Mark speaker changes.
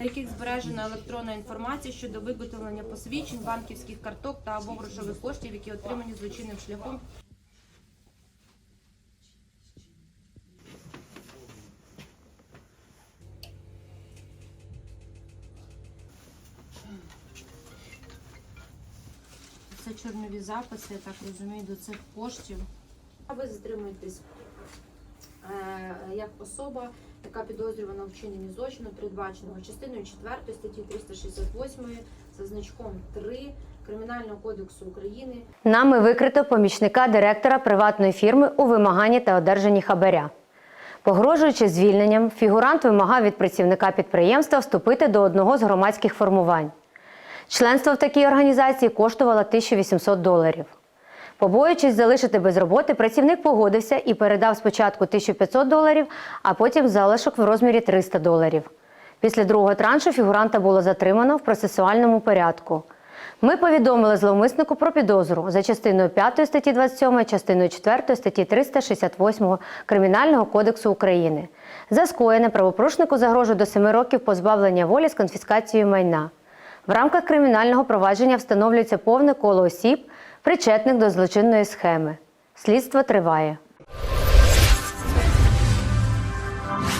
Speaker 1: яких збережена електронна інформація щодо виготовлення посвідчень, банківських карток та або грошових коштів, які отримані злочинним шляхом. Це чорнові записи, я так розумію, до цих коштів. А ви затримуєтесь як особа, яка підозрювана у вчиненні злочину, передбаченого частиною 4 статті 368 за значком 3 Кримінального кодексу України
Speaker 2: Нами викрито помічника директора приватної фірми у вимаганні та одержанні хабаря. Погрожуючи звільненням, фігурант вимагав від працівника підприємства вступити до одного з громадських формувань. Членство в такій організації коштувало 1800 доларів. Побоюючись залишити без роботи, працівник погодився і передав спочатку 1500 доларів, а потім залишок в розмірі 300 доларів. Після другого траншу фігуранта було затримано в процесуальному порядку. Ми повідомили зловмиснику про підозру за частиною 5 статті 27, частиною 4 статті 368 Кримінального кодексу України. За скоєне правопорушнику загрожує до 7 років позбавлення волі з конфіскацією майна. В рамках кримінального провадження встановлюється повне коло осіб, причетних до злочинної схеми. Слідство триває.